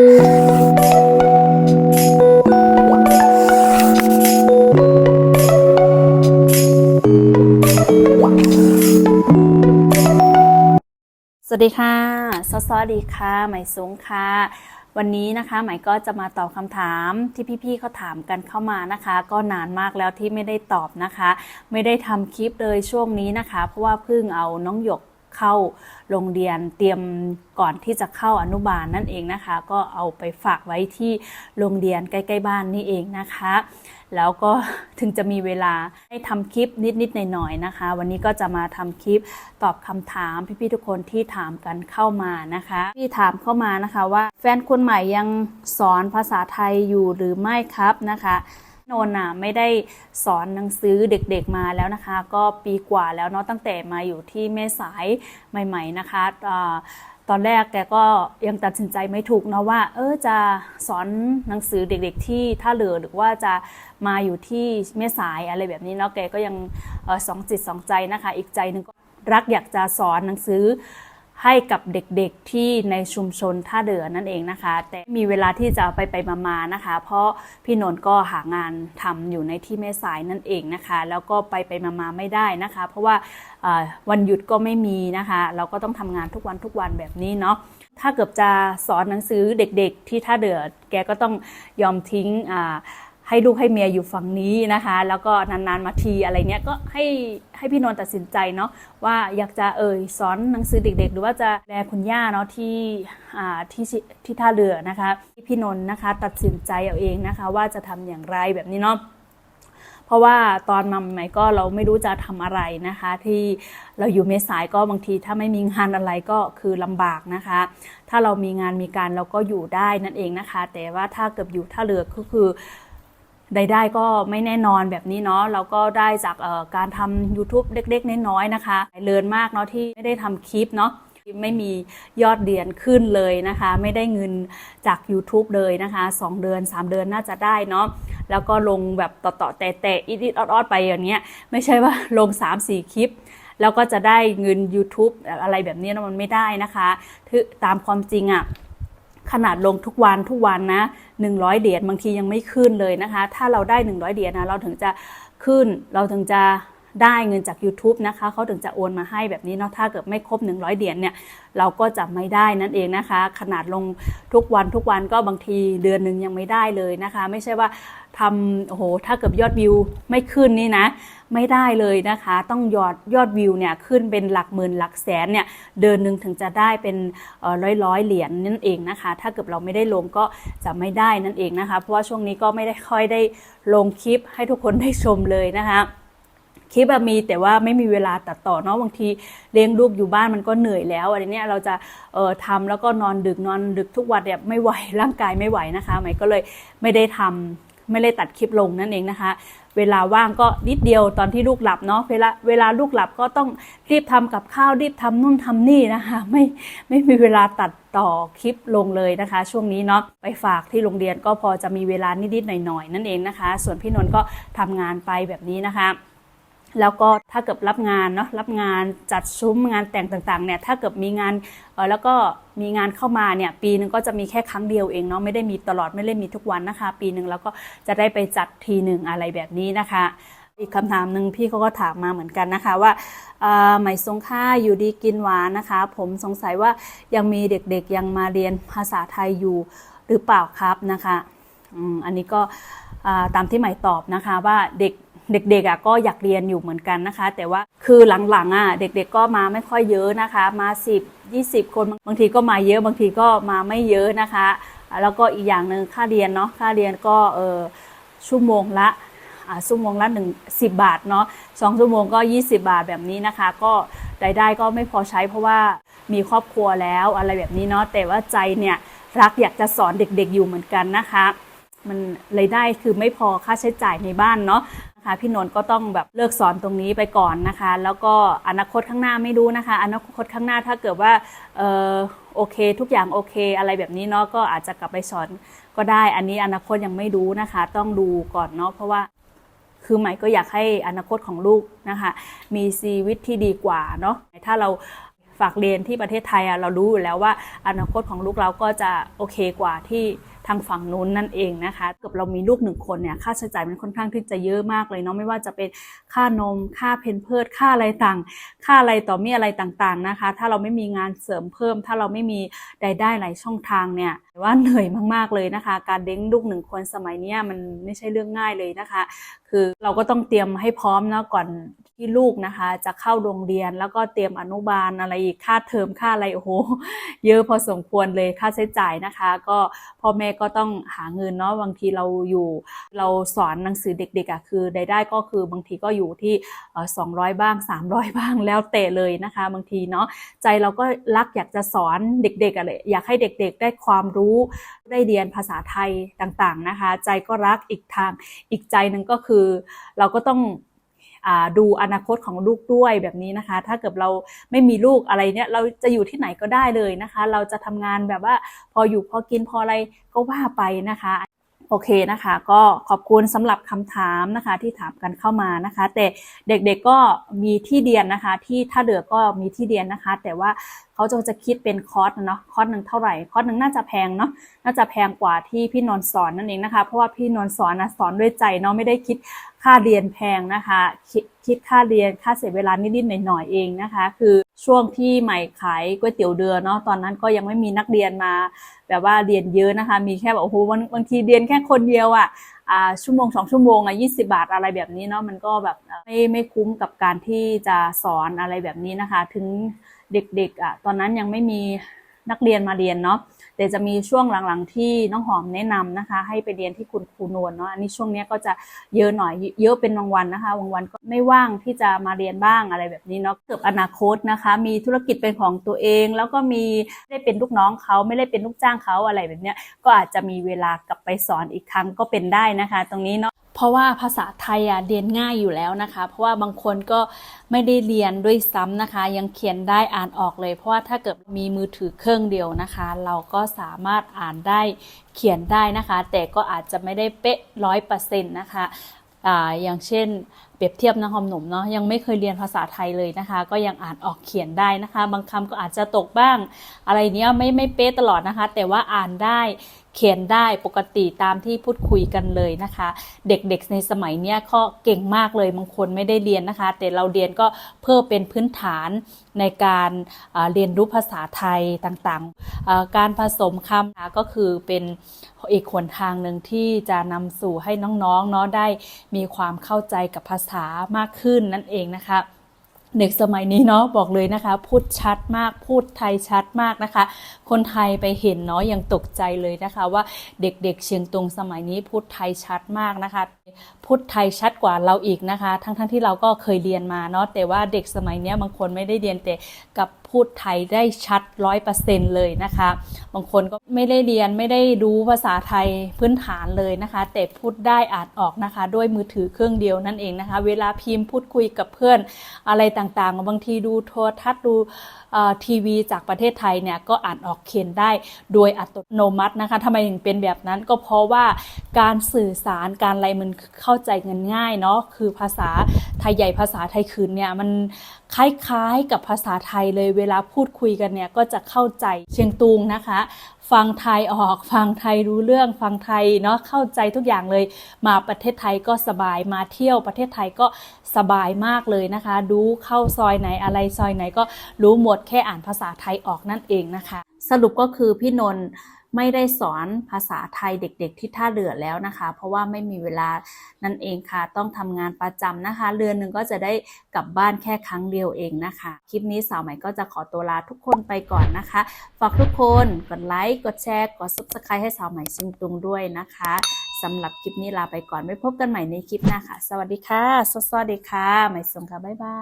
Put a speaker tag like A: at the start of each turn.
A: สวัสดีค่ะสวัสดีค่ะหม่สูงค่ะ วันนี้นะคะหม่ก็จะมาตอบคำถามที่พี่ๆเขาถามกันเข้ามานะคะ ก็นานมากแล้วที่ไม่ได้ตอบนะคะ ไม่ได้ทำคลิปเลยช่วงนี้นะคะ เพราะว่าเพิ่งเอาน้องหยก เข้าโรงเรียนเตรียมก่อนที่จะเข้าอนุบาลนั่นเองนะคะ ก็เอาไปฝากไว้ที่โรงเรียนใกล้ๆบ้านนี่เองนะคะ แล้วก็ถึงจะมีเวลาให้ทำคลิปนิดๆหน่อยๆนะคะ วันนี้ก็จะมาทำคลิปตอบคำถามพี่ๆทุกคนที่ถามกันเข้ามานะคะที่ถามเข้ามานะคะว่าแฟนคนใหม่ยังสอนภาษาไทยอยู่หรือไม่ครับนะคะ นนท์น่ะไม่ได้สอนหนังสือเด็กๆมาแล้วนะคะ ก็ปีกว่าแล้วเนาะตั้งแต่มาอยู่ที่แม่สายใหม่ ๆนะคะตอนแรกแกก็ยังตัดสินใจไม่ถูกนะว่า เออจะสอนหนังสือเด็กๆที่ท่าเรือหรือว่าจะมาอยู่ที่แม่สายอะไรแบบนี้เนาะแกก็ยังออสองจิตสองใจนะคะ อีกใจหนึ่งก็รักอยากจะสอนหนังสือ ให้กับเด็กๆที่ในชุมชนท่าเรือนั่นเองนะคะ แต่มีเวลาที่จะไปไปมาๆนะคะ เพราะพี่นนท์ก็หางานทำอยู่ในที่แม่สายนั่นเองนะคะ แล้วก็ไปไปมาๆไม่ได้นะคะ เพราะว่าวันหยุดก็ไม่มีนะคะ เราก็ต้องทำงานทุกวันทุกวันแบบนี้เนาะถ้าเกิดจะสอนหนังสือเด็กๆ ที่ท่าเดือดแกก็ต้องยอมทิ้งอ่า ให้ลูกให้เมียอยู่ฝั่งนี้นะคะ แล้วก็นานๆมาทีอะไรเงี้ยก็ให้ให้พี่นนท์ตัดสินใจเนาะว่าอยากจะเอ่ยสอนหนังสือเด็ก ๆ หรือว่าจะแลคุณย่าเนาะที่อ่าที่ที่ท่าเรือนะคะพี่นนท์นะคะ ตัดสินใจเอาเองนะคะ ว่าจะทำอย่างไรแบบนี้เนาะเพราะว่าตอนมาใหม่ก็เราไม่รู้จะทำอะไรนะคะ ที่เราอยู่เมษายก็บางทีถ้าไม่มีงานอะไรก็คือลำบากนะคะ ถ้าเรามีงานมีการเราก็อยู่ได้นั่นเองนะคะ แต่ว่าถ้าเกิดอยู่ท่าเรือก็คือ ได้ได้ก็ไม่แน่นอนแบบนี้เนาะเราก็ได้จากการทำ YouTube เล็กๆ น้อยๆนะคะเลินมากเนาะที่ไม่ได้ทำคลิปเนาะไม่มียอดเหรียญขึ้นเลยนะคะ ไม่ได้เงินจาก YouTube เลยนะคะ 2 เดือน 3 เดือนน่าจะได้เนาะแล้วก็ลงแบบต่อๆแต่แต่อิดออดไปอย่างเงี้ยไม่ใช่ว่าลง 3-4 คลิป แล้วก็จะได้เงิน YouTube อะไรแบบนี้นะมันไม่ได้นะคะตามความจริงอะ่ะ ขนาดลงทุกวันทุกวันนะ 100 เหรียญบางทียังไม่ขึ้นเลยนะคะ ถ้าเราได้ 100 เหรียญนะเราถึงจะขึ้นเราถึงจะ ได้เงินจาก YouTube นะคะเขาถึงจะโอนมาให้แบบนี้เนาะถ้าเกิดไม่ครบ 100เหรียญเนี่ยเราก็จะไม่ได้นั่นเองนะคะ ขนาดลงทุกวันทุกวันก็บางทีเดือนหนึ่งยังไม่ได้เลยนะคะ ไม่ใช่ว่าทำโอ้โหถ้าเกิดยอดวิวไม่ขึ้นนี่นะไม่ได้เลยนะคะ ต้องยอดยอดวิวเนี่ยขึ้นเป็นหลักหมื่นหลักแสนเนี่ยเดือนหนึ่งถึงจะได้เป็นร้อยร้อยเหรียญนั่นเองนะคะ ถ้าเกิดเราไม่ได้ลงก็จะไม่ได้นั่นเองนะคะ เพราะว่าช่วงนี้ก็ไม่ได้ค่อยได้ลงคลิปให้ทุกคนได้ชมเลยนะคะ คลิปมีแต่ว่าไม่มีเวลาตัดต่อเนาะบางทีเลี้ยงลูกอยู่บ้านมันก็เหนื่อยแล้วอะไรเนี้ยเราจะเอ่อทำแล้วก็นอนดึกนอนดึกทุกวันเนี่ยไม่ไหวร่างกายไม่ไหวนะคะใหม่ก็เลยไม่ได้ทำไม่ได้ตัดคลิปลงนั่นเองนะคะ เวลาว่างก็นิดเดียวตอนที่ลูกหลับเนาะเวลาเวลาลูกหลับก็ต้องรีบทำกับข้าวรีบทำนู่นทำนี่นะคะ ไม่ไม่มีเวลาตัดต่อคลิปลงเลยนะคะ ช่วงนี้เนาะไปฝากที่โรงเรียนก็พอจะมีเวลานิดๆหน่อยๆนั่นเองนะคะ ส่วนพี่นนท์ก็ทำงานไปแบบนี้นะคะ แล้วก็ถ้าเกิดรับงานเนาะรับงานจัดซุ้มงานแต่งต่างๆเนี่ยถ้าเกิดมีงานแล้วก็มีงานเข้ามาเนี่ยปีหนึ่งก็จะมีแค่ครั้งเดียวเองเนาะไม่ได้มีตลอดไม่ได้มีทุกวันนะคะ ปีหนึ่งแล้วก็จะได้ไปจัดทีหนึ่งอะไรแบบนี้นะคะ อีกคำถามหนึ่งพี่เขาก็ถามมาเหมือนกันนะคะว่าเอ่อไหมทรงค่าอยู่ดีกินหวานนะคะ ผมสงสัยว่ายังมีเด็กๆยังมาเรียนภาษาไทยอยู่หรือเปล่าครับนะคะอันนี้ก็ตามที่หมายตอบนะคะว่าเด็ก เด็กๆอะก็อยากเรียนอยู่เหมือนกันนะคะ แต่ว่าคือหลังๆอะเด็กๆก็มาไม่ค่อยเยอะนะคะ มา 10 20 คนบางทีก็มาเยอะบางทีก็มาไม่เยอะนะคะ แล้วก็อีกอย่างหนึ่งค่าเรียนเนาะค่าเรียนก็เออชั่วโมงละอ่าชั่วโมงละหนึ่งสิบบาทเนาะสองชั่วโมงก็ 20 บาทแบบนี้นะคะ ก็รายได้ก็ไม่พอใช้เพราะว่ามีครอบครัวแล้วอะไรแบบนี้เนาะแต่ว่าใจเนี่ยรักอยากจะสอนเด็กๆอยู่เหมือนกันนะคะ มันรายได้คือไม่พอค่าใช้จ่ายในบ้านเนาะ นะคะพี่นนท์ก็ต้องแบบเลิกสอนตรงนี้ไปก่อนนะคะ แล้วก็อนาคตข้างหน้าไม่รู้นะคะ อนาคตข้างหน้าถ้าเกิดว่าเออโอเค ทุกอย่างโอเค อะไรแบบนี้เนาะก็อาจจะกลับไปสอนก็ได้ อันนี้อนาคตยังไม่รู้นะคะ ต้องดูก่อนเนาะเพราะว่าคือใหม่ก็อยากให้อนาคตของลูกนะคะ มีชีวิตที่ดีกว่าเนาะถ้าเราฝากเรียนที่ประเทศไทยอะเรารู้อยู่แล้วว่าอนาคตของลูกเราก็จะโอเคกว่าที่างฝั่งนู้นนั่นเองนะคะเกับเรามีลูกหนึ่งคนเนี่ยค่าใช้จ่ายมันค่อนข้างที่จะเยอะมากเลยเนาะไม่ว่าจะเป็นค่านมค่าเพนเพิร์ดค่าอะไรต่าง ค่าอะไรต่อมีอะไรต่างๆนะคะ ถ้าเราไม่มีงานเสริมเพิ่ม ถ้าเราไม่มีรายได้หลายช่องทางเนี่ยว่าเหนื่อยมากๆเลยนะคะ การเลี้ยงลูกหนึ่งคนสมัยนี้มันไม่ใช่เรื่องง่ายเลยนะคะ คือเราก็ต้องเตรียมให้พร้อมนะก่อน ที่ลูกนะคะ จะเข้าโรงเรียนแล้วก็เตรียมอนุบาลอะไรอีกค่าเทอมค่าอะไรโอ้โหเยอะพอสมควรเลยค่าใช้จ่ายนะคะ ก็พ่อแม่ก็ต้องหาเงินเนาะบางทีเราอยู่ เราสอนหนังสือเด็กๆอะคือรายได้ก็คือบางทีก็อยู่ที่สองร้อยบ้าง 300 บ้างแล้วแต่เลยนะคะ บางทีเนาะใจเราก็รักอยากจะสอนเด็กๆอะเลยอยากให้เด็กๆ ได้ความรู้ได้เรียนภาษาไทยต่างๆนะคะ ใจก็รักอีกทางอีกใจหนึ่งก็คือ เราก็ต้อง ดูอนาคตของลูกด้วยแบบนี้นะคะ ถ้าเกิดเราไม่มีลูกอะไรเนี่ยเราจะอยู่ที่ไหนก็ได้เลยนะคะ เราจะทำงานแบบว่าพออยู่พอกินพออะไรก็ว่าไปนะคะโอเคนะคะ ก็ขอบคุณสำหรับคำถามนะคะที่ถามกันเข้ามานะคะ แต่เด็กๆก็มีที่เรียนนะคะ ที่ท่าเรือก็มีที่เรียนนะคะ แต่ว่าเขาจะจะคิดเป็นคอร์สเนาะคอร์สหนึ่งเท่าไหร่คอร์สหนึ่งน่าจะแพงเนาะน่าจะแพงกว่าที่พี่นนสอนนั่นเองนะคะ เพราะว่าพี่นนสอนนะสอนด้วยใจเนาะไม่ได้คิด ค่าเรียนแพงนะคะคิดคิดค่าเรียนค่าเสียเวลานิดๆหน่อยๆเองนะคะ คือช่วงที่ใหม่ขายก๋วยเตี๋ยวเรือเนาะตอนนั้นก็ยังไม่มีนักเรียนมา แบบว่าเรียนเยอะนะคะ มีแค่แบบโอ้โหบางบางทีเรียนแค่คนเดียวอะอ่าชั่วโมงสองชั่วโมงอะยี่สิบาทอะไรแบบนี้เนาะมันก็แบบไม่ไม่คุ้มกับการที่จะสอนอะไรแบบนี้นะคะ ถึงเด็กๆอะตอนนั้นยังไม่มีนักเรียนมาเรียนเนาะ แต่จะมีช่วงหลังๆที่น้องหอมแนะนำนะคะ ให้ไปเรียนที่คุณครูนวลเนาะอันนี้ช่วงนี้ก็จะเยอะหน่อยเยอะเป็นบางวันนะคะบางวันก็ไม่ว่างที่จะมาเรียนบ้างอะไรแบบนี้เนาะเกือบอนาคตนะคะ มีธุรกิจเป็นของตัวเอง แล้วก็มีไม่ได้เป็นลูกน้องเขาไม่ได้เป็นลูกจ้างเขาอะไรแบบเนี้ยก็อาจจะมีเวลากลับไปสอนอีกครั้งก็เป็นได้นะคะ ตรงนี้เนาะ เพราะว่าภาษาไทยอะเรียนง่ายอยู่แล้วนะคะ เพราะว่าบางคนก็ไม่ได้เรียนด้วยซ้ำนะคะ ยังเขียนได้อ่านออกเลย เพราะว่าถ้าเกิดมีมือถือเครื่องเดียวนะคะ เราก็สามารถอ่านได้เขียนได้นะคะ แต่ก็อาจจะไม่ได้เป๊ะร้อยเปอร์เซ็นต์นะคะอ่าอย่างเช่น เปรียบเทียบน้องหอมหนุ่มเนาะยังไม่เคยเรียนภาษาไทยเลยนะคะ ก็ยังอ่านออกเขียนได้นะคะ บางคำก็อาจจะตกบ้าง อะไรเนี้ยไม่ไม่เป๊ะตลอดนะคะ แต่ว่าอ่านได้เขียนได้ปกติตามที่พูดคุยกันเลยนะคะ เด็กๆในสมัยเนี้ยก็เก่งมากเลยบางคนไม่ได้เรียนนะคะ แต่เราเรียนก็เพื่อเป็นพื้นฐานในการเรียนรู้ภาษาไทยต่างๆ การผสมคำก็คือเป็นอีกหนทางหนึ่งที่จะนำสู่ให้น้องๆเนาะได้มีความเข้าใจกับภาษามากขึ้นนั่นเองนะคะเด็กสมัยนี้เนาะบอกเลยนะคะ พูดชัดมากพูดไทยชัดมากนะคะ คนไทยไปเห็นเนาะยังตกใจเลยนะคะ ว่าเด็กๆเชียงตุงสมัยนี้พูดไทยชัดมากนะคะพูดไทยชัดกว่าเราอีกนะคะ ทั้งๆทที่เราก็เคยเรียนมาเนาะแต่ว่าเด็กสมัยนี้บางคนไม่ได้เรียนแต่กับพูดไทยได้ชัดร้อยเปอร์เซ็นเลยนะคะ บางคนก็ไม่ได้เรียนไม่ได้รู้ภาษาไทยพื้นฐานเลยนะคะ แต่พูดได้อ่านออกนะคะ ด้วยมือถือเครื่องเดียวนั่นเองนะคะ เวลาพิมพ์พูดคุยกับเพื่อนอะไรต่างๆ บางทีดูโทรทัศน์ดูทีวีจากประเทศไทยเนี่ยก็อ่านออกเขียนได้โดยอัตโนมัตินะคะทำไมถึงเป็นแบบนั้นก็เพราะว่าการสื่อสารการอะไรมันเข้าใจเงินง่ายเนาะคือภาษาไทยใหญ่ภาษาไทยคืนเนี่ยมันคล้ายๆกับภาษาไทยเลยเวลาพูดคุยกันเนี่ยก็จะเข้าใจเชียงตุงนะคะ ฟังไทยออก ฟังไทยรู้เรื่อง ฟังไทยเนาะเข้าใจทุกอย่างเลย มาประเทศไทยก็สบายมาเที่ยวประเทศไทยก็สบายมากเลยนะคะ ดูเข้าซอยไหนอะไรซอยไหนก็รู้หมดแค่อ่านภาษาไทยออกนั่นเองนะคะ สรุปก็คือพี่นนท์ ไม่ได้สอนภาษาไทยเด็ก ๆ ที่ท่าเรือแล้วนะคะ เพราะว่าไม่มีเวลานั่นเองค่ะ ต้องทำงานประจำนะคะ เรือนหนึ่งก็จะได้กลับบ้านแค่ครั้งเดียวเองนะคะ คลิปนี้สาวใหม่ก็จะขอตัวลาทุกคนไปก่อนนะคะ ฝากทุกคนกดไลค์ กดแชร์ กด subscribe ให้สาวใหม่ซิงตุงด้วยนะคะสำหรับคลิปนี้ลาไปก่อนไว้พบกันใหม่ในคลิปหน้าค่ะ สวัสดีค่ะ สวัสดีค่ะ ใหม่สงค่ะ บ๊ายบาย